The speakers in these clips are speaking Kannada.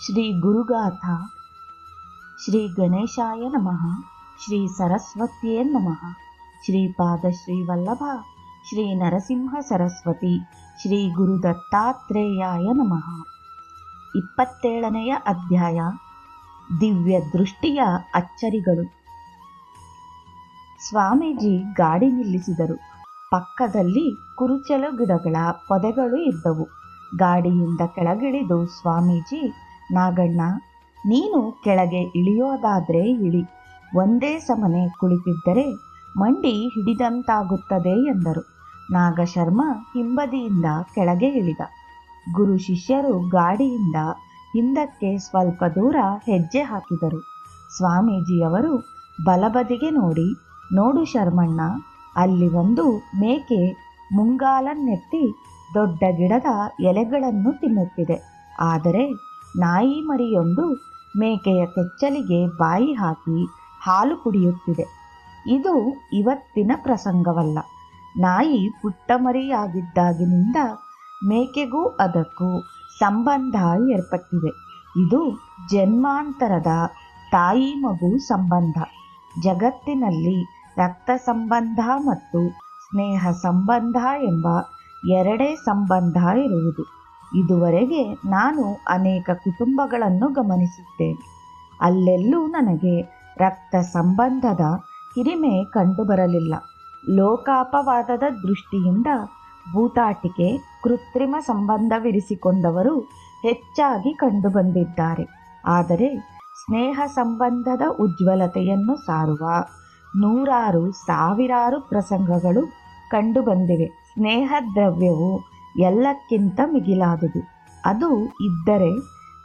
ಶ್ರೀ ಗುರುಗಾಥ, ಶ್ರೀ ಗಣೇಶಾಯ ನಮಃ, ಶ್ರೀ ಸರಸ್ವತಿಯೇ ನಮಃ ಶ್ರೀಪಾದ ಶ್ರೀ ವಲ್ಲಭ, ಶ್ರೀ ನರಸಿಂಹ ಸರಸ್ವತಿ, ಶ್ರೀ ಗುರು ದತ್ತಾತ್ರೇಯಾಯ ನಮಃ. ಇಪ್ಪತ್ತೇಳನೆಯ ಅಧ್ಯಾಯ, ದಿವ್ಯ ದೃಷ್ಟಿಯ ಅಚ್ಚರಿಗಳು. ಸ್ವಾಮೀಜಿ ಗಾಡಿ ನಿಲ್ಲಿಸಿದರು. ಪಕ್ಕದಲ್ಲಿ ಕುರುಚಲು ಗಿಡಗಳ ಪೊದೆಗಳು ಇದ್ದವು. ಗಾಡಿಯಿಂದ ಕೆಳಗಿಳಿದು ಸ್ವಾಮೀಜಿ ನಾಗಣ್ಣ, ನೀನು ಕೆಳಗೆ ಇಳಿಯೋದಾದ್ರೆ ಇಳಿ. ಒಂದೇ ಸಮನೆ ಕುಳಿತಿದ್ದರೆ ಮಂಡಿ ಹಿಡಿದಂತಾಗುತ್ತದೆ ಎಂದರು. ನಾಗಶರ್ಮ ಹಿಂಬದಿಯಿಂದ ಕೆಳಗೆ ಇಳಿದ. ಗುರು ಶಿಷ್ಯರು ಗಾಡಿಯಿಂದ ಹಿಂದಕ್ಕೆ ಸ್ವಲ್ಪ ದೂರ ಹೆಜ್ಜೆ ಹಾಕಿದರು. ಸ್ವಾಮೀಜಿಯವರು ಬಲಬದಿಗೆ ನೋಡಿ, ನೋಡು ಶರ್ಮಣ್ಣ, ಅಲ್ಲಿ ಒಂದು ಮೇಕೆ ಮುಂಗಾಲನ್ನೆತ್ತಿ ದೊಡ್ಡ ಗಿಡದ ಎಲೆಗಳನ್ನು ತಿನ್ನುತ್ತಿದೆ. ಆದರೆ ನಾಯಿ ಮರಿಯೊಂದು ಮೇಕೆಯ ಕೆಚ್ಚಲಿಗೆ ಬಾಯಿ ಹಾಕಿ ಹಾಲು ಕುಡಿಯುತ್ತಿದೆ. ಇದು ಇವತ್ತಿನ ಪ್ರಸಂಗವಲ್ಲ. ನಾಯಿ ಪುಟ್ಟ ಮರಿಯಾಗಿದ್ದಾಗಿನಿಂದ ಮೇಕೆಗೂ ಅದಕ್ಕೂ ಸಂಬಂಧ ಏರ್ಪಟ್ಟಿದೆ. ಇದು ಜನ್ಮಾಂತರದ ತಾಯಿ ಮಗು ಸಂಬಂಧ. ಜಗತ್ತಿನಲ್ಲಿ ರಕ್ತ ಸಂಬಂಧ ಮತ್ತು ಸ್ನೇಹ ಸಂಬಂಧ ಎಂಬ ಎರಡೇ ಸಂಬಂಧ ಇರುವುದು. ಇದುವರೆಗೆ ನಾನು ಅನೇಕ ಕುಟುಂಬಗಳನ್ನು ಗಮನಿಸಿದ್ದೇನೆ ಅಲ್ಲೆಲ್ಲೂ ನನಗೆ ರಕ್ತ ಸಂಬಂಧದ ಹಿರಿಮೆ ಕಂಡುಬರಲಿಲ್ಲ. ಲೋಕಾಪವಾದದ ದೃಷ್ಟಿಯಿಂದ ಭೂತಾಟಿಕೆ ಕೃತ್ರಿಮ ಸಂಬಂಧವಿರಿಸಿಕೊಂಡವರು ಹೆಚ್ಚಾಗಿ ಕಂಡುಬಂದಿದ್ದಾರೆ. ಆದರೆ ಸ್ನೇಹ ಸಂಬಂಧದ ಉಜ್ವಲತೆಯನ್ನು ಸಾರುವ ನೂರಾರು ಸಾವಿರಾರು ಪ್ರಸಂಗಗಳು ಕಂಡುಬಂದಿವೆ. ಸ್ನೇಹ ದ್ರವ್ಯವು ಎಲ್ಲಕ್ಕಿಂತ ಮಿಗಿಲಾದುದು. ಅದು ಇದ್ದರೆ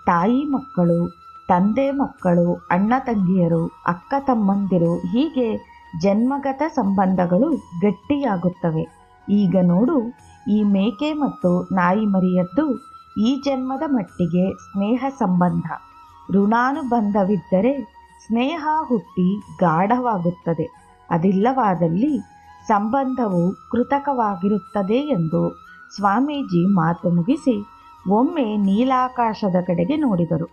ತಾಯಿ ಮಕ್ಕಳು, ತಂದೆ ಮಕ್ಕಳು, ಅಣ್ಣ ತಂಗಿಯರು, ಅಕ್ಕ ತಮ್ಮಂದಿರು ಹೀಗೆ ಜನ್ಮಗತ ಸಂಬಂಧಗಳು ಗಟ್ಟಿಯಾಗುತ್ತವೆ. ಈಗ ನೋಡು, ಈ ಮೇಕೆ ಮತ್ತು ನಾಯಿ ಮರಿಯದ್ದು ಈ ಜನ್ಮದ ಮಟ್ಟಿಗೆ ಸ್ನೇಹ ಸಂಬಂಧ. ಋಣಾನುಬಂಧವಿದ್ದರೆ ಸ್ನೇಹ ಹುಟ್ಟಿ ಗಾಢವಾಗುತ್ತದೆ. ಅದಿಲ್ಲವಾದಲ್ಲಿ ಸಂಬಂಧವು ಕೃತಕವಾಗಿರುತ್ತದೆ ಎಂದು ಸ್ವಾಮೀಜಿ ಮಾತು ಮುಗಿಸಿ ಒಮ್ಮೆ ನೀಲಾಕಾಶದ ಕಡೆಗೆ ನೋಡಿದರು.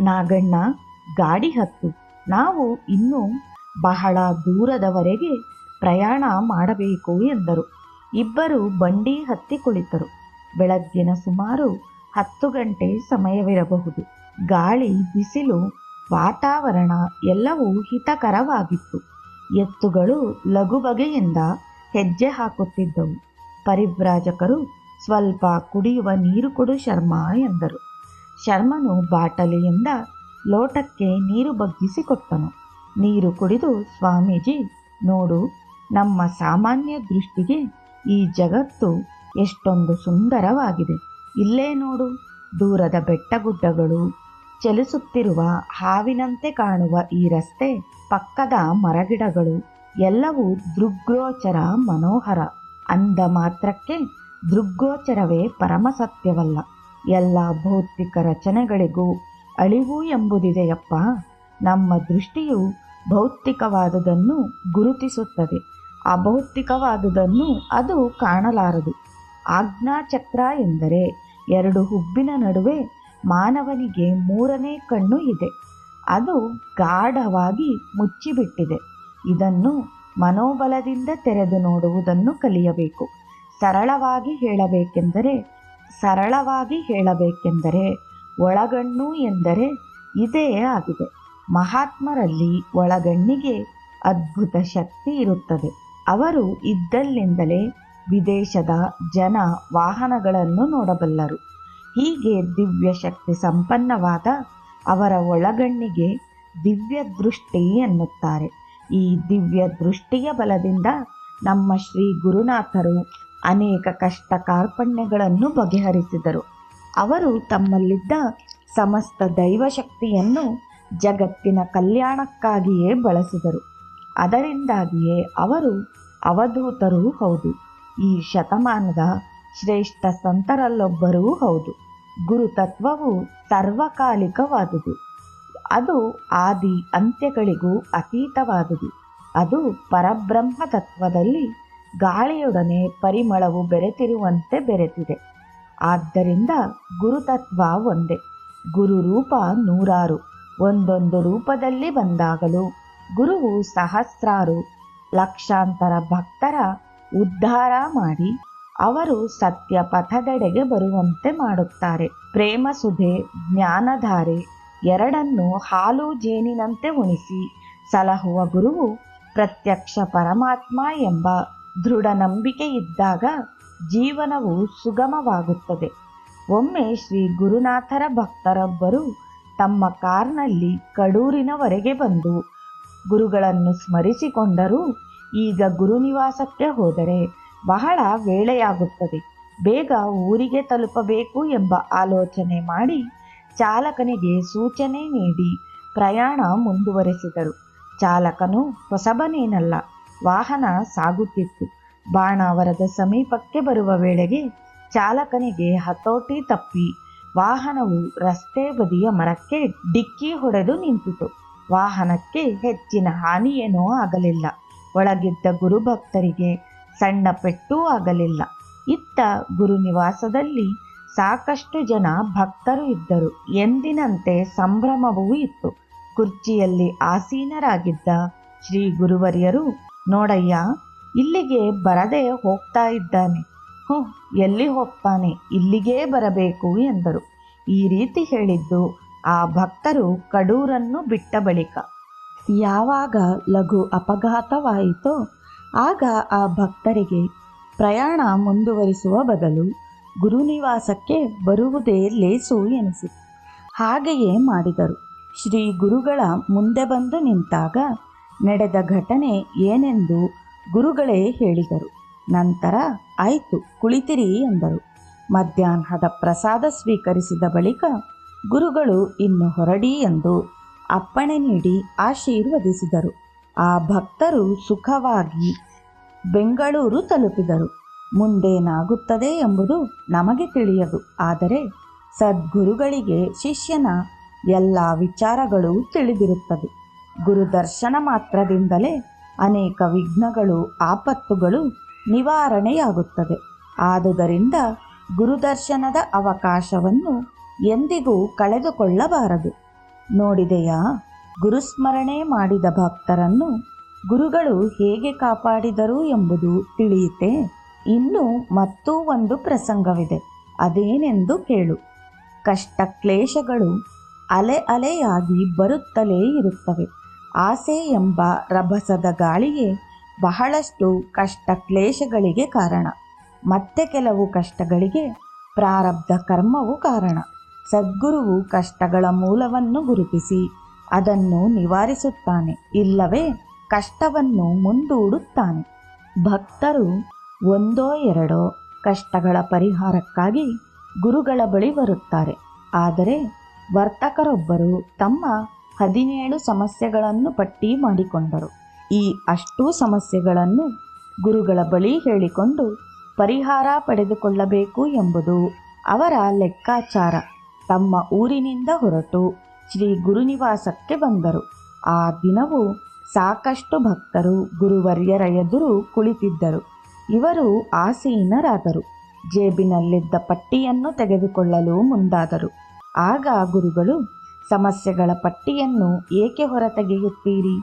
ನಾಗಣ್ಣ, ಗಾಡಿ ಹತ್ತು. ನಾವು ಇನ್ನೂ ಬಹಳ ದೂರದವರೆಗೆ ಪ್ರಯಾಣ ಮಾಡಬೇಕು ಎಂದರು. ಇಬ್ಬರು ಬಂಡಿ ಹತ್ತಿ ಕುಳಿತರು. ಬೆಳಗ್ಗಿನ ಸುಮಾರು ಹತ್ತು ಗಂಟೆ ಸಮಯವಿರಬಹುದು. ಗಾಳಿ, ಬಿಸಿಲು, ವಾತಾವರಣ ಎಲ್ಲವೂ ಹಿತಕರವಾಗಿತ್ತು. ಎತ್ತುಗಳು ಲಘು ಬಗೆಯಿಂದ ಹೆಜ್ಜೆ ಹಾಕುತ್ತಿದ್ದವು. ಪರಿವ್ರಾಜಕರು ಸ್ವಲ್ಪ ಕುಡಿಯುವ ನೀರು ಕೊಡು ಶರ್ಮ ಎಂದರು. ಶರ್ಮನು ಬಾಟಲಿಯಿಂದ ಲೋಟಕ್ಕೆ ನೀರು ಬಗ್ಗಿಸಿ ಕೊಟ್ಟನು ನೀರು ಕುಡಿದು, ಸ್ವಾಮೀಜಿ, ನೋಡು, ನಮ್ಮ ಸಾಮಾನ್ಯ ದೃಷ್ಟಿಗೆ ಈ ಜಗತ್ತು ಎಷ್ಟೊಂದು ಸುಂದರವಾಗಿದೆ. ಇಲ್ಲೇ ನೋಡು, ದೂರದ ಬೆಟ್ಟಗುಡ್ಡಗಳು, ಚಲಿಸುತ್ತಿರುವ ಹಾವಿನಂತೆ ಕಾಣುವ ಈ ರಸ್ತೆ ಪಕ್ಕದ ಮರಗಿಡಗಳು, ಎಲ್ಲವೂ ದೃಗ್ರೋಚರ ಮನೋಹರ. ಅಂದ ಮಾತ್ರಕ್ಕೆ ದೃಗ್ಗೋಚರವೇ ಪರಮ ಸತ್ಯವಲ್ಲ. ಎಲ್ಲ ಭೌತಿಕ ರಚನೆಗಳಿಗೂ ಅಳಿವು ಎಂಬುದಿದೆಯಪ್ಪ. ನಮ್ಮ ದೃಷ್ಟಿಯು ಭೌತಿಕವಾದುದನ್ನು ಗುರುತಿಸುತ್ತದೆ. ಅಭೌತಿಕವಾದುದನ್ನು ಅದು ಕಾಣಲಾರದು. ಆಜ್ಞಾಚಕ್ರ ಎಂದರೆ ಎರಡು ಹುಬ್ಬಿನ ನಡುವೆ ಮಾನವನಿಗೆ ಮೂರನೇ ಕಣ್ಣು ಇದೆ. ಅದು ಗಾಢವಾಗಿ ಮುಚ್ಚಿಬಿಟ್ಟಿದೆ. ಇದನ್ನು ಮನೋಬಲದಿಂದ ತೆರೆದು ನೋಡುವುದನ್ನು ಕಲಿಯಬೇಕು. ಸರಳವಾಗಿ ಹೇಳಬೇಕೆಂದರೆ ಸರಳವಾಗಿ ಹೇಳಬೇಕೆಂದರೆ ಒಳಗಣ್ಣು ಎಂದರೆ ಇದೇ ಆಗಿದೆ. ಮಹಾತ್ಮರಲ್ಲಿ ಒಳಗಣ್ಣಿಗೆ ಅದ್ಭುತ ಶಕ್ತಿ ಇರುತ್ತದೆ. ಅವರು ಇದ್ದಲ್ಲಿಂದಲೇ ವಿದೇಶದ ಜನ ವಾಹನಗಳನ್ನು ನೋಡಬಲ್ಲರು. ಹೀಗೆ ದಿವ್ಯ ಶಕ್ತಿ ಸಂಪನ್ನವಾದ ಅವರ ಒಳಗಣ್ಣಿಗೆ ದಿವ್ಯ ದೃಷ್ಟಿ ಎನ್ನುತ್ತಾರೆ. ಈ ದಿವ್ಯ ದೃಷ್ಟಿಯ ಬಲದಿಂದ ನಮ್ಮ ಶ್ರೀ ಗುರುನಾಥರು ಅನೇಕ ಕಷ್ಟ ಕಾರ್ಪಣ್ಯಗಳನ್ನು ಬಗೆಹರಿಸಿದರು. ಅವರು ತಮ್ಮಲ್ಲಿದ್ದ ಸಮಸ್ತ ದೈವಶಕ್ತಿಯನ್ನು ಜಗತ್ತಿನ ಕಲ್ಯಾಣಕ್ಕಾಗಿಯೇ ಬಳಸಿದರು. ಅದರಿಂದಾಗಿಯೇ ಅವರು ಅವಧೂತರೂ ಹೌದು. ಈ ಶತಮಾನದ ಶ್ರೇಷ್ಠ ಸಂತರಲ್ಲೊಬ್ಬರೂ ಹೌದು. ಗುರುತತ್ವವು ಸರ್ವಕಾಲಿಕವಾದುದು. ಅದು ಆದಿ ಅಂತ್ಯಗಳಿಗೂ ಅತೀತವಾದುದು. ಅದು ಪರಬ್ರಹ್ಮ ತತ್ವದಲ್ಲಿ ಗಾಳಿಯೊಡನೆ ಪರಿಮಳವು ಬೆರೆತಿರುವಂತೆ ಬೆರೆತಿದೆ. ಆದ್ದರಿಂದ ಗುರುತತ್ವ ಒಂದೇ. ಗುರು ರೂಪ ನೂರಾರು. ಒಂದೊಂದು ರೂಪದಲ್ಲಿ ಬಂದಾಗಲೂ ಗುರುವು ಸಹಸ್ರಾರು, ಲಕ್ಷಾಂತರ ಭಕ್ತರ ಉದ್ಧಾರ ಮಾಡಿ ಅವರು ಸತ್ಯ ಪಥದೆಡೆಗೆ ಬರುವಂತೆ ಮಾಡುತ್ತಾರೆ. ಪ್ರೇಮ ಸುಧೆ ಜ್ಞಾನಧಾರೆ ಎರಡನ್ನು ಹಾಲು ಜೇನಿನಂತೆ ಉಣಿಸಿ, ಸಲಹುವ ಗುರುವು ಪ್ರತ್ಯಕ್ಷ ಪರಮಾತ್ಮ ಎಂಬ ದೃಢ ನಂಬಿಕೆ ಇದ್ದಾಗ ಜೀವನವು ಸುಗಮವಾಗುತ್ತದೆ. ಒಮ್ಮೆ ಶ್ರೀ ಗುರುನಾಥರ ಭಕ್ತರೊಬ್ಬರು ತಮ್ಮ ಕಾರ್ನಲ್ಲಿ ಕಡೂರಿನವರೆಗೆ ಬಂದು ಗುರುಗಳನ್ನು ಸ್ಮರಿಸಿಕೊಂಡರೂ ಈಗ ಗುರುನಿವಾಸಕ್ಕೆ ಹೋದರೆ ಬಹಳ ವೇಳೆಯಾಗುತ್ತದೆ. ಬೇಗ ಊರಿಗೆ ತಲುಪಬೇಕು ಎಂಬ ಆಲೋಚನೆ ಮಾಡಿ ಚಾಲಕನಿಗೆ ಸೂಚನೆ ನೀಡಿ ಪ್ರಯಾಣ ಮುಂದುವರೆಸಿದರು. ಚಾಲಕನು ಹೊಸಬನೇನಲ್ಲ, ವಾಹನ ಸಾಗುತ್ತಿತ್ತು. ಬಾಣಾವರದ ಸಮೀಪಕ್ಕೆ ಬರುವ ವೇಳೆಗೆ ಚಾಲಕನಿಗೆ ಹತೋಟಿ ತಪ್ಪಿ ವಾಹನವು ರಸ್ತೆ ಬದಿಯ ಮರಕ್ಕೆ ಡಿಕ್ಕಿ ಹೊಡೆದು ನಿಂತಿತು. ವಾಹನಕ್ಕೆ ಹೆಚ್ಚಿನ ಹಾನಿಯೇನೂ ಆಗಲಿಲ್ಲ. ಒಳಗಿದ್ದ ಗುರುಭಕ್ತರಿಗೆ ಸಣ್ಣ ಪೆಟ್ಟೂ ಆಗಲಿಲ್ಲ. ಇತ್ತ ಗುರುನಿವಾಸದಲ್ಲಿ ಸಾಕಷ್ಟು ಜನ ಭಕ್ತರು ಇದ್ದರು. ಎಂದಿನಂತೆ ಸಂಭ್ರಮವೂ ಇತ್ತು. ಕುರ್ಚಿಯಲ್ಲಿ ಆಸೀನರಾಗಿದ್ದ ಶ್ರೀ ಗುರುವರ್ಯರು, ನೋಡಯ್ಯ, ಇಲ್ಲಿಗೆ ಬರದೆ ಹೋಗ್ತಾ ಇದ್ದಾನೆ. ಹ್ಞೂ, ಎಲ್ಲಿ ಹೋಗ್ತಾನೆ? ಇಲ್ಲಿಗೇ ಬರಬೇಕು, ಎಂದರು. ಈ ರೀತಿ ಹೇಳಿದ್ದು ಆ ಭಕ್ತರು ಕಡೂರನ್ನು ಬಿಟ್ಟ ಬಳಿಕ. ಯಾವಾಗ ಲಘು ಅಪಘಾತವಾಯಿತೋ, ಆಗ ಆ ಭಕ್ತರಿಗೆ ಪ್ರಯಾಣ ಮುಂದುವರಿಸುವ ಬದಲು ಗುರುನಿವಾಸಕ್ಕೆ ಬರುವುದೇ ಲೇಸು ಎನಿಸಿತು ಹಾಗೆಯೇ ಮಾಡಿದರು. ಶ್ರೀ ಗುರುಗಳ ಮುಂದೆ ಬಂದು ನಿಂತಾಗ ನಡೆದ ಘಟನೆ ಏನೆಂದು ಗುರುಗಳೇ ಹೇಳಿದರು. ನಂತರ, ಆಯಿತು, ಕುಳಿತಿರಿ ಎಂದರು. ಮಧ್ಯಾಹ್ನದ ಪ್ರಸಾದ ಸ್ವೀಕರಿಸಿದ ಬಳಿಕ ಗುರುಗಳು ಇನ್ನು ಹೊರಡಿ ಎಂದು ಅಪ್ಪಣೆ ನೀಡಿ ಆಶೀರ್ವದಿಸಿದರು. ಆ ಭಕ್ತರು ಸುಖವಾಗಿ ಬೆಂಗಳೂರು ತಲುಪಿದರು. ಮುಂದೇನಾಗುತ್ತದೆ ಎಂಬುದು ನಮಗೆ ತಿಳಿಯದು. ಆದರೆ ಸದ್ಗುರುಗಳಿಗೆ, ಶಿಷ್ಯನ ಎಲ್ಲ ವಿಚಾರಗಳು ತಿಳಿದಿರುತ್ತದೆ ಗುರುದರ್ಶನ ಮಾತ್ರದಿಂದಲೇ ಅನೇಕ ವಿಘ್ನಗಳು ಆಪತ್ತುಗಳು ನಿವಾರಣೆಯಾಗುತ್ತದೆ ಆದುದರಿಂದ ಗುರುದರ್ಶನದ ಅವಕಾಶವನ್ನು ಎಂದಿಗೂ ಕಳೆದುಕೊಳ್ಳಬಾರದು. ನೋಡಿದೆಯಾ? ಗುರುಸ್ಮರಣೆ ಮಾಡಿದ ಭಕ್ತರನ್ನು ಗುರುಗಳು ಹೇಗೆ ಕಾಪಾಡಿದರು ಎಂಬುದು ತಿಳಿಯಿತೆ ಇನ್ನು ಮತ್ತೂ ಒಂದು ಪ್ರಸಂಗವಿದೆ. ಅದೇನೆಂದು ಕೇಳು. ಕಷ್ಟ ಕ್ಲೇಶಗಳು ಅಲೆ ಅಲೆಯಾಗಿ ಬರುತ್ತಲೇ ಇರುತ್ತವೆ. ಆಸೆ ಎಂಬ ರಭಸದ ಗಾಳಿಯೇ ಬಹಳಷ್ಟು ಕಷ್ಟ ಕ್ಲೇಶಗಳಿಗೆ ಕಾರಣ. ಮತ್ತೆ ಕೆಲವು ಕಷ್ಟಗಳಿಗೆ ಪ್ರಾರಬ್ಧ ಕರ್ಮವು ಕಾರಣ. ಸದ್ಗುರುವು ಕಷ್ಟಗಳ ಮೂಲವನ್ನು ಗುರುತಿಸಿ ಅದನ್ನು ನಿವಾರಿಸುತ್ತಾನೆ. ಇಲ್ಲವೇ ಕಷ್ಟವನ್ನು ಮುಂದೂಡುತ್ತಾನೆ. ಭಕ್ತರು ಒಂದೋ ಎರಡೋ ಕಷ್ಟಗಳ ಪರಿಹಾರಕ್ಕಾಗಿ ಗುರುಗಳ ಬಳಿ ಬರುತ್ತಾರೆ. ಆದರೆ ವರ್ತಕರೊಬ್ಬರು ತಮ್ಮ ಹದಿನೇಳು ಸಮಸ್ಯೆಗಳನ್ನು ಪಟ್ಟಿ ಮಾಡಿಕೊಂಡರು. ಈ ಅಷ್ಟೂ ಸಮಸ್ಯೆಗಳನ್ನು ಗುರುಗಳ ಬಳಿ ಹೇಳಿಕೊಂಡು ಪರಿಹಾರ ಪಡೆದುಕೊಳ್ಳಬೇಕು ಎಂಬುದು ಅವರ ಲೆಕ್ಕಾಚಾರ. ತಮ್ಮ ಊರಿನಿಂದ ಹೊರಟು ಶ್ರೀ ಗುರುನಿವಾಸಕ್ಕೆ ಬಂದರು. ಆ ದಿನವೂ ಸಾಕಷ್ಟು ಭಕ್ತರು ಗುರುವರ್ಯರ ಎದುರು ಕುಳಿತಿದ್ದರು. ಇವರು ಆಸೀನರಾದರು. ಜೇಬಿನಲ್ಲಿದ್ದ ಪಟ್ಟಿಯನ್ನು ತೆಗೆದುಕೊಳ್ಳಲು ಮುಂದಾದರು. ಆಗ ಗುರುಗಳು, ಸಮಸ್ಯೆಗಳ ಪಟ್ಟಿಯನ್ನು ಏಕೆ ಹೊರತೆಗೆಯುತ್ತೀರಿ?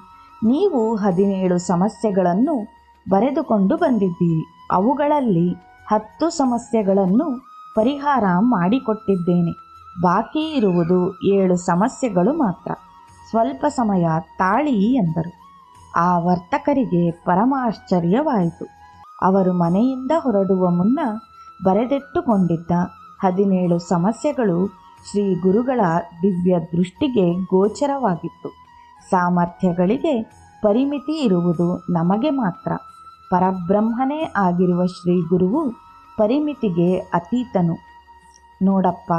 ನೀವು ಹದಿನೇಳು ಸಮಸ್ಯೆಗಳನ್ನು ಬರೆದುಕೊಂಡು ಬಂದಿದ್ದೀರಿ. ಅವುಗಳಲ್ಲಿ ಹತ್ತು ಸಮಸ್ಯೆಗಳನ್ನು ಪರಿಹಾರ ಮಾಡಿಕೊಟ್ಟಿದ್ದೇನೆ. ಬಾಕಿ ಇರುವುದು ಏಳು ಸಮಸ್ಯೆಗಳು ಮಾತ್ರ. ಸ್ವಲ್ಪ ಸಮಯ ತಾಳಿ ಎಂದರು. ಆ ವರ್ತಕರಿಗೆ ಪರಮ ಆಶ್ಚರ್ಯವಾಯಿತು ಅವರು ಮನೆಯಿಂದ ಹೊರಡುವ ಮುನ್ನ ಬರೆದಿಟ್ಟುಕೊಂಡಿದ್ದ ಹದಿನೇಳು ಸಮಸ್ಯೆಗಳು ಶ್ರೀ ಗುರುಗಳ ದಿವ್ಯ ದೃಷ್ಟಿಗೆ ಗೋಚರವಾಗಿತ್ತು. ಸಾಮರ್ಥ್ಯಗಳಿಗೆ ಪರಿಮಿತಿ ಇರುವುದು ನಮಗೆ ಮಾತ್ರ. ಪರಬ್ರಹ್ಮನೇ ಆಗಿರುವ ಶ್ರೀ ಗುರುವು ಪರಿಮಿತಿಗೆ ಅತೀತನು. ನೋಡಪ್ಪ,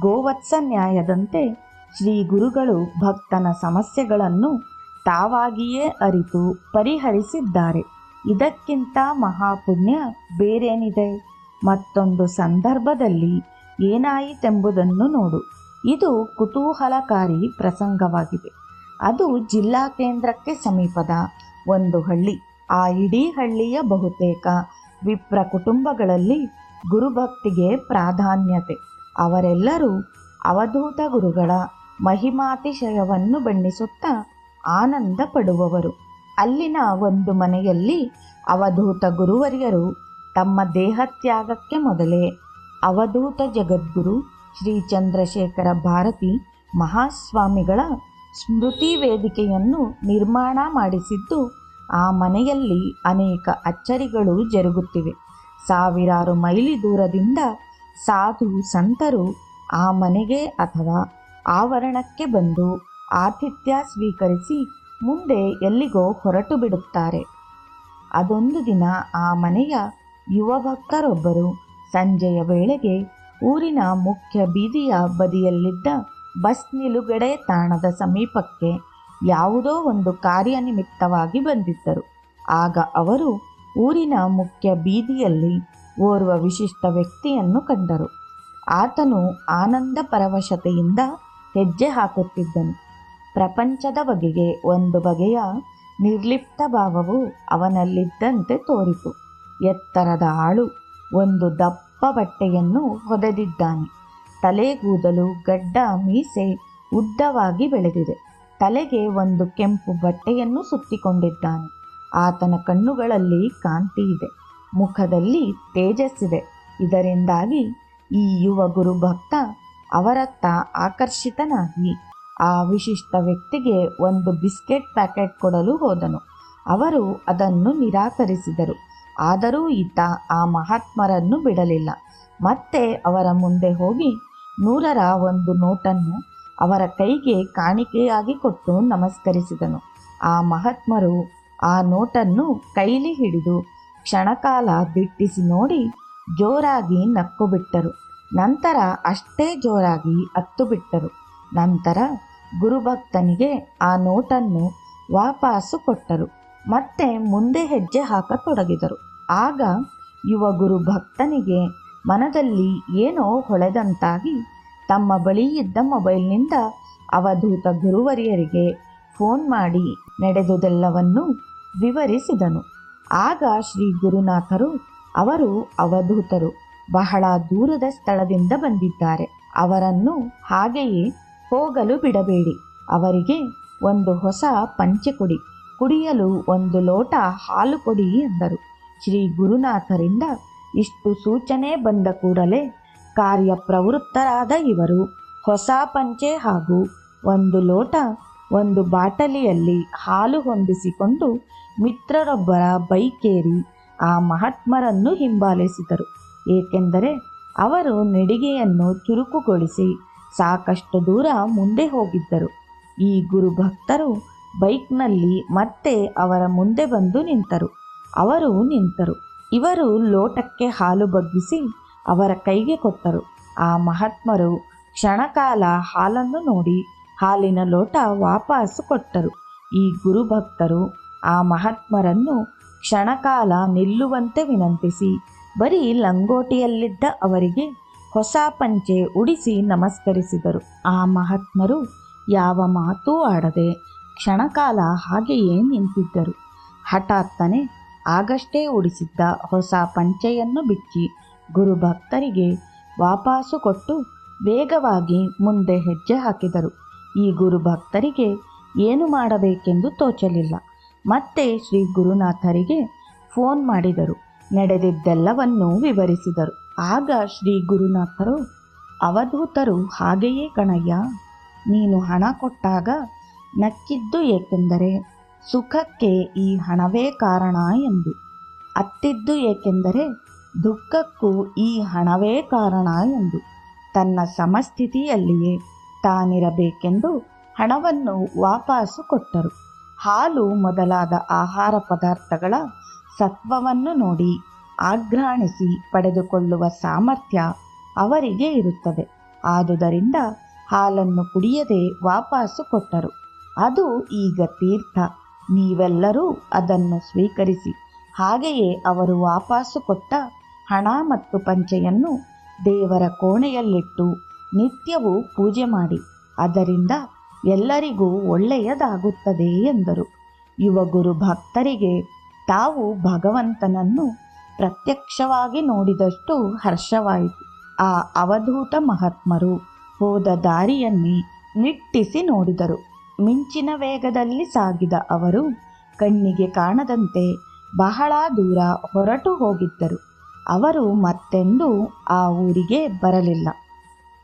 ಗೋವತ್ಸ ನ್ಯಾಯದಂತೆ ಶ್ರೀ ಗುರುಗಳು ಭಕ್ತನ ಸಮಸ್ಯೆಗಳನ್ನು ತಾವಾಗಿಯೇ ಅರಿತು ಪರಿಹರಿಸಿದ್ದಾರೆ. ಇದಕ್ಕಿಂತ ಮಹಾಪುಣ್ಯ ಬೇರೇನಿದೆ? ಮತ್ತೊಂದು ಸಂದರ್ಭದಲ್ಲಿ ಏನಾಯಿತೆಂಬುದನ್ನು ನೋಡು. ಇದು ಕುತೂಹಲಕಾರಿ ಪ್ರಸಂಗವಾಗಿದೆ. ಅದು ಜಿಲ್ಲಾ ಕೇಂದ್ರಕ್ಕೆ ಸಮೀಪದ ಒಂದು ಹಳ್ಳಿ. ಆ ಇಡೀ ಹಳ್ಳಿಯ ಬಹುತೇಕ ವಿಪ್ರ ಕುಟುಂಬಗಳಲ್ಲಿ ಗುರುಭಕ್ತಿಗೆ ಪ್ರಾಧಾನ್ಯತೆ. ಅವರೆಲ್ಲರೂ ಅವಧೂತ ಗುರುಗಳ ಮಹಿಮಾತಿಶಯವನ್ನು ಬಣ್ಣಿಸುತ್ತಾ ಆನಂದ ಪಡುವವರು ಅಲ್ಲಿನ ಒಂದು ಮನೆಯಲ್ಲಿ ಅವಧೂತ ಗುರುವರಿಯರು ತಮ್ಮ ದೇಹತ್ಯಾಗಕ್ಕೆ ಮೊದಲೇ ಅವಧೂತ ಜಗದ್ಗುರು ಶ್ರೀ ಚಂದ್ರಶೇಖರ ಭಾರತಿ ಮಹಾಸ್ವಾಮಿಗಳ ಸ್ಮೃತಿ ವೇದಿಕೆಯನ್ನು ನಿರ್ಮಾಣ ಮಾಡಿಸಿದ್ದು, ಆ ಮನೆಯಲ್ಲಿ ಅನೇಕ ಅಚ್ಚರಿಗಳು ಜರುಗುತ್ತಿವೆ. ಸಾವಿರಾರು ಮೈಲಿ ದೂರದಿಂದ ಸಾಧು ಸಂತರು ಆ ಮನೆಗೆ ಅಥವಾ ಆವರಣಕ್ಕೆ ಬಂದು ಆತಿಥ್ಯ ಸ್ವೀಕರಿಸಿ ಮುಂದೆ ಎಲ್ಲಿಗೋ ಹೊರಟು ಬಿಡುತ್ತಾರೆ. ಅದೊಂದು ದಿನ ಆ ಮನೆಯ ಯುವ ಭಕ್ತರೊಬ್ಬರು ಸಂಜೆಯ ವೇಳೆಗೆ ಊರಿನ ಮುಖ್ಯ ಬೀದಿಯ ಬದಿಯಲ್ಲಿದ್ದ ಬಸ್ ನಿಲುಗಡೆ ತಾಣದ ಸಮೀಪಕ್ಕೆ ಯಾವುದೋ ಒಂದು ಕಾರ್ಯನಿಮಿತ್ತವಾಗಿ ಬಂದಿದ್ದರು. ಆಗ ಅವರು ಊರಿನ ಮುಖ್ಯ ಬೀದಿಯಲ್ಲಿ ಓರ್ವ ವಿಶಿಷ್ಟ ವ್ಯಕ್ತಿಯನ್ನು ಕಂಡರು. ಆತನು ಆನಂದ ಪರವಶತೆಯಿಂದ ಹೆಜ್ಜೆ ಹಾಕುತ್ತಿದ್ದನು. ಪ್ರಪಂಚದ ಬಗೆಗೆ ಒಂದು ಬಗೆಯ ನಿರ್ಲಿಪ್ತ ಭಾವವು ಅವನಲ್ಲಿದ್ದಂತೆ ತೋರಿತು. ಎತ್ತರದ ಆಳು ಒಂದು ದಪ್ಪ ಬಟ್ಟೆಯನ್ನು ಹೊದೆದಿದ್ದಾನೆ. ತಲೆಗೂದಲು ಗಡ್ಡ ಮೀಸೆ ಉದ್ದವಾಗಿ ಬೆಳೆದಿದೆ. ತಲೆಗೆ ಒಂದು ಕೆಂಪು ಬಟ್ಟೆಯನ್ನು ಸುತ್ತಿಕೊಂಡಿದ್ದಾನೆ. ಆತನ ಕಣ್ಣುಗಳಲ್ಲಿ ಕಾಂತಿ ಇದೆ. ಮುಖದಲ್ಲಿ ತೇಜಸ್ಸಿದೆ. ಇದರಿಂದಾಗಿ ಈ ಯುವ ಗುರುಭಕ್ತ ಅವರತ್ತ ಆಕರ್ಷಿತನಾಗಿ. ಆ ವಿಶಿಷ್ಟ ವ್ಯಕ್ತಿಗೆ ಒಂದು ಬಿಸ್ಕೆಟ್ ಪ್ಯಾಕೆಟ್ ಕೊಡಲು ಹೋದನು. ಅವರು ಅದನ್ನು ನಿರಾಕರಿಸಿದರು. ಆದರೂ ಈತ ಆ ಮಹಾತ್ಮರನ್ನು ಬಿಡಲಿಲ್ಲ. ಮತ್ತೆ ಅವರ ಮುಂದೆ ಹೋಗಿ ನೂರರ ಒಂದು ನೋಟನ್ನು ಅವರ ಕೈಗೆ ಕಾಣಿಕೆಯಾಗಿ ಕೊಟ್ಟು ನಮಸ್ಕರಿಸಿದನು. ಆ ಮಹಾತ್ಮರು ಆ ನೋಟನ್ನು ಕೈಲಿ ಹಿಡಿದು ಕ್ಷಣಕಾಲ ದಿಟ್ಟಿಸಿ ನೋಡಿ ಜೋರಾಗಿ ನಕ್ಕು ಬಿಟ್ಟರು. ನಂತರ ಅಷ್ಟೇ ಜೋರಾಗಿ ಅತ್ತು ಬಿಟ್ಟರು. ನಂತರ ಗುರುಭಕ್ತನಿಗೆ ಆ ನೋಟನ್ನು ವಾಪಸ್ಸು ಕೊಟ್ಟರು. ಮತ್ತೆ ಮುಂದೆ ಹೆಜ್ಜೆ ಹಾಕತೊಡಗಿದರು. ಆಗ ಯುವ ಗುರು ಭಕ್ತನಿಗೆ ಮನದಲ್ಲಿ ಏನೋ ಹೊಳೆದಂತಾಗಿ ತಮ್ಮ ಬಳಿ ಇದ್ದ ಮೊಬೈಲ್ನಿಂದ ಅವಧೂತ ಗುರುವರಿಯರಿಗೆ ಫೋನ್ ಮಾಡಿ ನಡೆದುದೆಲ್ಲವನ್ನು ವಿವರಿಸಿದನು. ಆಗ ಶ್ರೀ ಗುರುನಾಥರು, ಅವರು ಅವಧೂತರು ಬಹಳ ದೂರದ ಸ್ಥಳದಿಂದ ಬಂದಿದ್ದಾರೆ. ಅವರನ್ನು ಹಾಗೆಯೇ ಹೋಗಲು ಬಿಡಬೇಡಿ. ಅವರಿಗೆ ಒಂದು ಹೊಸ ಪಂಚೆ ಕೊಡಿ. ಕುಡಿಯಲು ಒಂದು ಲೋಟ ಹಾಲು ಕೊಡಿ ಎಂದರು. ಶ್ರೀ ಗುರುನಾಥರಿಂದ ಇಷ್ಟು ಸೂಚನೆ ಬಂದ ಕೂಡಲೇ ಕಾರ್ಯಪ್ರವೃತ್ತರಾದ ಇವರು ಹೊಸ ಪಂಚೆ ಹಾಗೂ ಒಂದು ಲೋಟ ಒಂದು ಬಾಟಲಿಯಲ್ಲಿ ಹಾಲು ಹೊಂದಿಸಿಕೊಂಡು ಮಿತ್ರರೊಬ್ಬರ ಬೈಕೇರಿ ಆ ಮಹಾತ್ಮರನ್ನು ಹಿಂಬಾಲಿಸಿದರು. ಏಕೆಂದರೆ ಅವರು ನಡಿಗೆಯನ್ನು ಚುರುಕುಗೊಳಿಸಿ ಸಾಕಷ್ಟು ದೂರ ಮುಂದೆ ಹೋಗಿದ್ದರು. ಈ ಗುರು ಭಕ್ತರು ಬೈಕ್ನಲ್ಲಿ ಮತ್ತೆ ಅವರ ಮುಂದೆ ಬಂದು ನಿಂತರು. ಅವರು ನಿಂತರು. ಇವರು ಲೋಟಕ್ಕೆ ಹಾಲು ಬಗ್ಗಿಸಿ ಅವರ ಕೈಗೆ ಕೊಟ್ಟರು. ಆ ಮಹಾತ್ಮರು ಕ್ಷಣಕಾಲ ಹಾಲನ್ನು ನೋಡಿ ಹಾಲಿನ ಲೋಟ ವಾಪಸ್ಸು ಕೊಟ್ಟರು. ಈ ಗುರುಭಕ್ತರು ಆ ಮಹಾತ್ಮರನ್ನು ಕ್ಷಣಕಾಲ ನಿಲ್ಲುವಂತೆ ವಿನಂತಿಸಿ ಬರೀ ಲಂಗೋಟಿಯಲ್ಲಿದ್ದ ಅವರಿಗೆ ಹೊಸ ಪಂಚೆ ಉಡಿಸಿ ನಮಸ್ಕರಿಸಿದರು. ಆ ಮಹಾತ್ಮರು ಯಾವ ಮಾತೂ ಆಡದೆ ಕ್ಷಣಕಾಲ ಹಾಗೆಯೇ ನಿಂತಿದ್ದರು. ಹಠಾತ್ತನೆ ಆಗಷ್ಟೇ ಉಡಿಸಿದ್ದ ಹೊಸ ಪಂಚೆಯನ್ನು ಬಿಚ್ಚಿ ಗುರುಭಕ್ತರಿಗೆ ವಾಪಾಸು ಕೊಟ್ಟು ವೇಗವಾಗಿ ಮುಂದೆ ಹೆಜ್ಜೆ ಹಾಕಿದರು. ಈ ಗುರುಭಕ್ತರಿಗೆ ಏನು ಮಾಡಬೇಕೆಂದು ತೋಚಲಿಲ್ಲ. ಮತ್ತೆ ಶ್ರೀ ಗುರುನಾಥರಿಗೆ ಫೋನ್ ಮಾಡಿದರು. ನಡೆದಿದ್ದೆಲ್ಲವನ್ನೂ ವಿವರಿಸಿದರು. ಆಗ ಶ್ರೀ ಗುರುನಾಥರು, ಅವಧೂತರು ಹಾಗೆಯೇ ಕಣಯ್ಯ, ನೀನು ಹಣ ಕೊಟ್ಟಾಗ ನಕ್ಕಿದ್ದು ಏಕೆಂದರೆ ಸುಖಕ್ಕೆ ಈ ಹಣವೇ ಕಾರಣ ಎಂದು. ಅತ್ತಿದ್ದು ಏಕೆಂದರೆ ದುಃಖಕ್ಕೂ ಈ ಹಣವೇ ಕಾರಣ ಎಂದು. ತನ್ನ ಸಮಸ್ಥಿತಿಯಲ್ಲಿಯೇ ತಾನಿರಬೇಕೆಂದು ಹಣವನ್ನು ವಾಪಸ್ಸು ಕೊಟ್ಟರು. ಹಾಲು ಮೊದಲಾದ ಆಹಾರ ಪದಾರ್ಥಗಳ ಸತ್ವವನ್ನು ನೋಡಿ ಆಘ್ರಾಣಿಸಿ ಪಡೆದುಕೊಳ್ಳುವ ಸಾಮರ್ಥ್ಯ ಅವರಿಗೆ ಇರುತ್ತದೆ. ಆದುದರಿಂದ ಹಾಲನ್ನು ಕುಡಿಯದೆ ವಾಪಸ್ಸು ಕೊಟ್ಟರು. ಅದು ಈಗ ತೀರ್ಥ. ನೀವೆಲ್ಲರೂ ಅದನ್ನು ಸ್ವೀಕರಿಸಿ. ಹಾಗೆಯೇ ಅವರು ವಾಪಸ್ಸು ಕೊಟ್ಟ ಹಣ ಮತ್ತು ಪಂಚೆಯನ್ನು ದೇವರ ಕೋಣೆಯಲ್ಲಿಟ್ಟು ನಿತ್ಯವೂ ಪೂಜೆ ಮಾಡಿ. ಅದರಿಂದ ಎಲ್ಲರಿಗೂ ಒಳ್ಳೆಯದಾಗುತ್ತದೆ ಎಂದರು. ಯುವ ಗುರು ಭಕ್ತರಿಗೆ ತಾವು ಭಗವಂತನನ್ನು ಪ್ರತ್ಯಕ್ಷವಾಗಿ ನೋಡಿದಷ್ಟು ಹರ್ಷವಾಯಿತು. ಆ ಅವಧೂತ ಮಹಾತ್ಮರು ಹೋದ ದಾರಿಯನ್ನೇ ನಿಟ್ಟಿಸಿ ನೋಡಿದರು. ಮಿಂಚಿನ ವೇಗದಲ್ಲಿ ಸಾಗಿದ ಅವರು ಕಣ್ಣಿಗೆ ಕಾಣದಂತೆ ಬಹಳ ದೂರ ಹೊರಟು ಹೋಗಿದ್ದರು. ಅವರು ಮತ್ತೆಂದೂ ಆ ಊರಿಗೆ ಬರಲಿಲ್ಲ.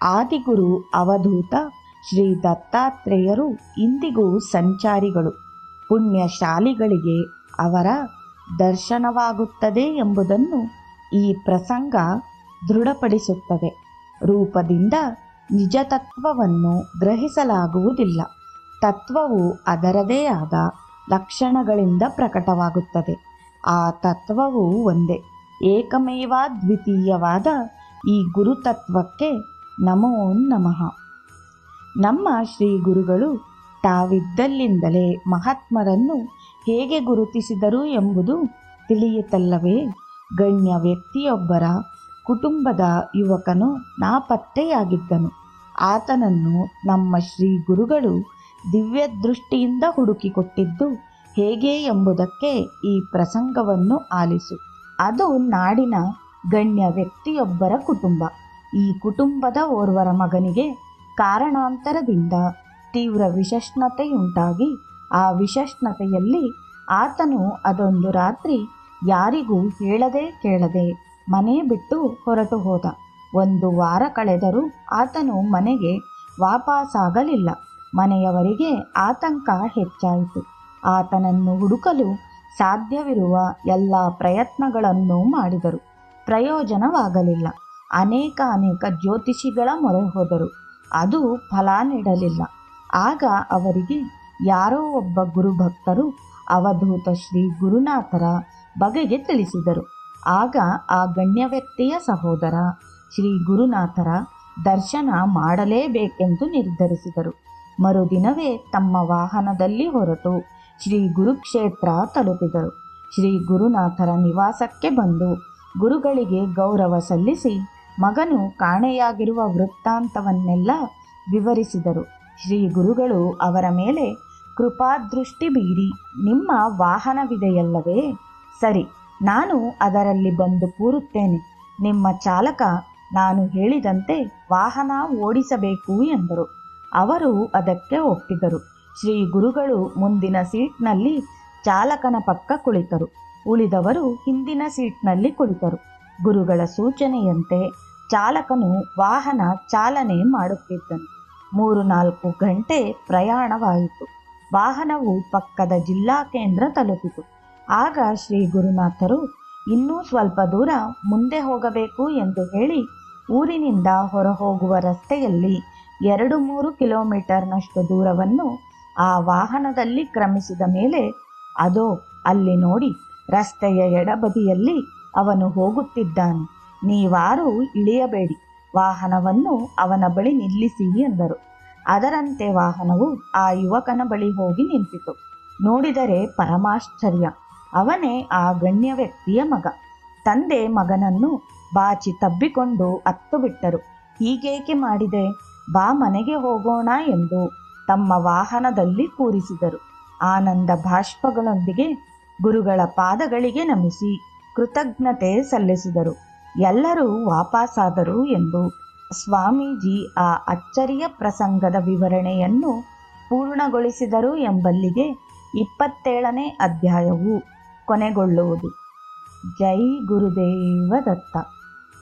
ಆದಿಗುರು, ಅವಧೂತ, ಶ್ರೀ ದತ್ತಾತ್ರೇಯರು ಇಂದಿಗೂ ಸಂಚಾರಿಗಳು. ಪುಣ್ಯಶಾಲಿಗಳಿಗೆ ಅವರ ದರ್ಶನವಾಗುತ್ತದೆ ಎಂಬುದನ್ನು ಈ ಪ್ರಸಂಗ ದೃಢಪಡಿಸುತ್ತದೆ. ರೂಪದಿಂದ ನಿಜ ತತ್ವವನ್ನು ಗ್ರಹಿಸಲಾಗುವುದಿಲ್ಲ. ತತ್ವವು ಅದರದೇ ಆದ ಲಕ್ಷಣಗಳಿಂದ ಪ್ರಕಟವಾಗುತ್ತದೆ. ಆ ತತ್ವವು ಒಂದೇ, ಏಕಮೇವ ದ್ವಿತೀಯವಾದ ಈ ಗುರುತತ್ವಕ್ಕೆ ನಮೋ ನಮಃ. ನಮ್ಮ ಶ್ರೀ ಗುರುಗಳು ತಾವಿದ್ದಲ್ಲಿಂದಲೇ ಮಹಾತ್ಮರನ್ನು ಹೇಗೆ ಗುರುತಿಸಿದರು ಎಂಬುದು ತಿಳಿಯುತ್ತಲ್ಲವೇ ಗಣ್ಯ ವ್ಯಕ್ತಿಯೊಬ್ಬರ ಕುಟುಂಬದ ಯುವಕನು ನಾಪತ್ತೆಯಾಗಿದ್ದನು. ಆತನನ್ನು ನಮ್ಮ ಶ್ರೀ ಗುರುಗಳು ದಿವ್ಯ ದೃಷ್ಟಿಯಿಂದ ಹುಡುಕಿಕೊಟ್ಟಿದ್ದು ಹೇಗೆ ಎಂಬುದಕ್ಕೆ ಈ ಪ್ರಸಂಗವನ್ನು ಆಲಿಸು. ಅದು ನಾಡಿನ ಗಣ್ಯ ವ್ಯಕ್ತಿಯೊಬ್ಬರ ಕುಟುಂಬ. ಈ ಕುಟುಂಬದ ಓರ್ವರ ಮಗನಿಗೆ ಕಾರಣಾಂತರದಿಂದ ತೀವ್ರ ವಿಷಷ್ಣತೆಯುಂಟಾಗಿ ಆ ವಿಷಷ್ಣತೆಯಲ್ಲಿ ಆತನು ಅದೊಂದು ರಾತ್ರಿ ಯಾರಿಗೂ ಹೇಳದೆ ಕೇಳದೆ ಮನೆ ಬಿಟ್ಟು ಹೊರಟು ಹೋದ. ಒಂದು ವಾರ ಕಳೆದರೂ ಆತನು ಮನೆಗೆ ವಾಪಸಾಗಲಿಲ್ಲ. ಮನೆಯವರಿಗೆ ಆತಂಕ ಹೆಚ್ಚಾಯಿತು. ಆತನನ್ನು ಹುಡುಕಲು ಸಾಧ್ಯವಿರುವ ಎಲ್ಲ ಪ್ರಯತ್ನಗಳನ್ನು ಮಾಡಿದರು. ಪ್ರಯೋಜನವಾಗಲಿಲ್ಲ. ಅನೇಕ ಅನೇಕ ಜ್ಯೋತಿಷಿಗಳ ಮೊರೆ ಹೋದರು. ಅದು ಫಲ ನೀಡಲಿಲ್ಲ. ಆಗ ಅವರಿಗೆ ಯಾರೋ ಒಬ್ಬ ಗುರುಭಕ್ತರು ಅವಧೂತ ಶ್ರೀ ಗುರುನಾಥರ ಬಗೆಗೆ ತಿಳಿಸಿದರು. ಆಗ ಆ ಗಣ್ಯ ವ್ಯಕ್ತಿಯ ಸಹೋದರ ಶ್ರೀ ಗುರುನಾಥರ ದರ್ಶನ ಮಾಡಲೇಬೇಕೆಂದು ನಿರ್ಧರಿಸಿದರು. ಮರುದಿನವೇ ತಮ್ಮ ವಾಹನದಲ್ಲಿ ಹೊರಟು ಶ್ರೀ ಗುರುಕ್ಷೇತ್ರ ತಲುಪಿದರು. ಶ್ರೀ ಗುರುನಾಥರ ನಿವಾಸಕ್ಕೆ ಬಂದು ಗುರುಗಳಿಗೆ ಗೌರವ ಸಲ್ಲಿಸಿ ಮಗನು ಕಾಣೆಯಾಗಿರುವ ವೃತ್ತಾಂತವನ್ನೆಲ್ಲ ವಿವರಿಸಿದರು. ಶ್ರೀ ಗುರುಗಳು ಅವರ ಮೇಲೆ ಕೃಪಾದೃಷ್ಟಿ ಬೀರಿ ನಿಮ್ಮ ವಾಹನವಿದೆಯಲ್ಲವೇ? ಸರಿ, ನಾನು ಅದರಲ್ಲಿ ಬಂದು ಕೂರುತ್ತೇನೆ. ನಿಮ್ಮ ಚಾಲಕ ನಾನು ಹೇಳಿದಂತೆ ವಾಹನ ಓಡಿಸಬೇಕು ಎಂದರು. ಅವರು ಅದಕ್ಕೆ ಒಪ್ಪಿದರು. ಶ್ರೀ ಗುರುಗಳು ಮುಂದಿನ ಸೀಟ್ನಲ್ಲಿ ಚಾಲಕನ ಪಕ್ಕ ಕುಳಿತರು. ಉಳಿದವರು ಹಿಂದಿನ ಸೀಟ್ನಲ್ಲಿ ಕುಳಿತರು. ಗುರುಗಳ ಸೂಚನೆಯಂತೆ ಚಾಲಕನು ವಾಹನ ಚಾಲನೆ ಮಾಡುತ್ತಿದ್ದನು. ಮೂರು ನಾಲ್ಕು ಗಂಟೆ ಪ್ರಯಾಣವಾಯಿತು. ವಾಹನವು ಪಕ್ಕದ ಜಿಲ್ಲಾ ಕೇಂದ್ರ ತಲುಪಿತು. ಆಗ ಶ್ರೀ ಗುರುನಾಥರು, ಇನ್ನೂ ಸ್ವಲ್ಪ ದೂರ ಮುಂದೆ ಹೋಗಬೇಕು ಎಂದು ಹೇಳಿ, ಊರಿನಿಂದ ಹೊರಹೋಗುವ ರಸ್ತೆಯಲ್ಲಿ ಎರಡು ಮೂರು ಕಿಲೋಮೀಟರ್ನಷ್ಟು ದೂರವನ್ನು ಆ ವಾಹನದಲ್ಲಿ ಕ್ರಮಿಸಿದ ಮೇಲೆ, ಅದೋ, ಅಲ್ಲಿ ನೋಡಿ, ರಸ್ತೆಯ ಎಡಬದಿಯಲ್ಲಿ ಅವನು ಹೋಗುತ್ತಿದ್ದಾನೆ. ನೀವಾರು ಇಳಿಯಬೇಡಿ. ವಾಹನವನ್ನು ಅವನ ಬಳಿ ನಿಲ್ಲಿಸಿ ಎಂದರು. ಅದರಂತೆ ವಾಹನವು ಆ ಯುವಕನ ಬಳಿ ಹೋಗಿ ನಿಂತಿತು. ನೋಡಿದರೆ ಪರಮಾಶ್ಚರ್ಯ. ಅವನೇ ಆ ಗಣ್ಯ ವ್ಯಕ್ತಿಯ ಮಗ. ತಂದೆ ಮಗನನ್ನು ಬಾಚಿ ತಬ್ಬಿಕೊಂಡು ಅತ್ತು ಬಿಟ್ಟರು ಹೀಗೇಕೆ ಮಾಡಿದೆ? ಬಾ ಮನೆಗೆ ಹೋಗೋಣ ಎಂದು ತಮ್ಮ ವಾಹನದಲ್ಲಿ ಕೂರಿಸಿದರು. ಆನಂದ ಭಾಷ್ಪಗಳೊಂದಿಗೆ ಗುರುಗಳ ಪಾದಗಳಿಗೆ ನಮಿಸಿ ಕೃತಜ್ಞತೆ ಸಲ್ಲಿಸಿದರು. ಎಲ್ಲರೂ ವಾಪಸ್ಸಾದರು ಎಂದು ಸ್ವಾಮೀಜಿ ಆ ಅಚ್ಚರಿಯ ಪ್ರಸಂಗದ ವಿವರಣೆಯನ್ನು ಪೂರ್ಣಗೊಳಿಸಿದರು ಎಂಬಲ್ಲಿಗೆ ಇಪ್ಪತ್ತೇಳನೇ ಅಧ್ಯಾಯವು ಕೊನೆಗೊಳ್ಳುವುದು. ಜೈ ಗುರುದೇವ ದತ್ತ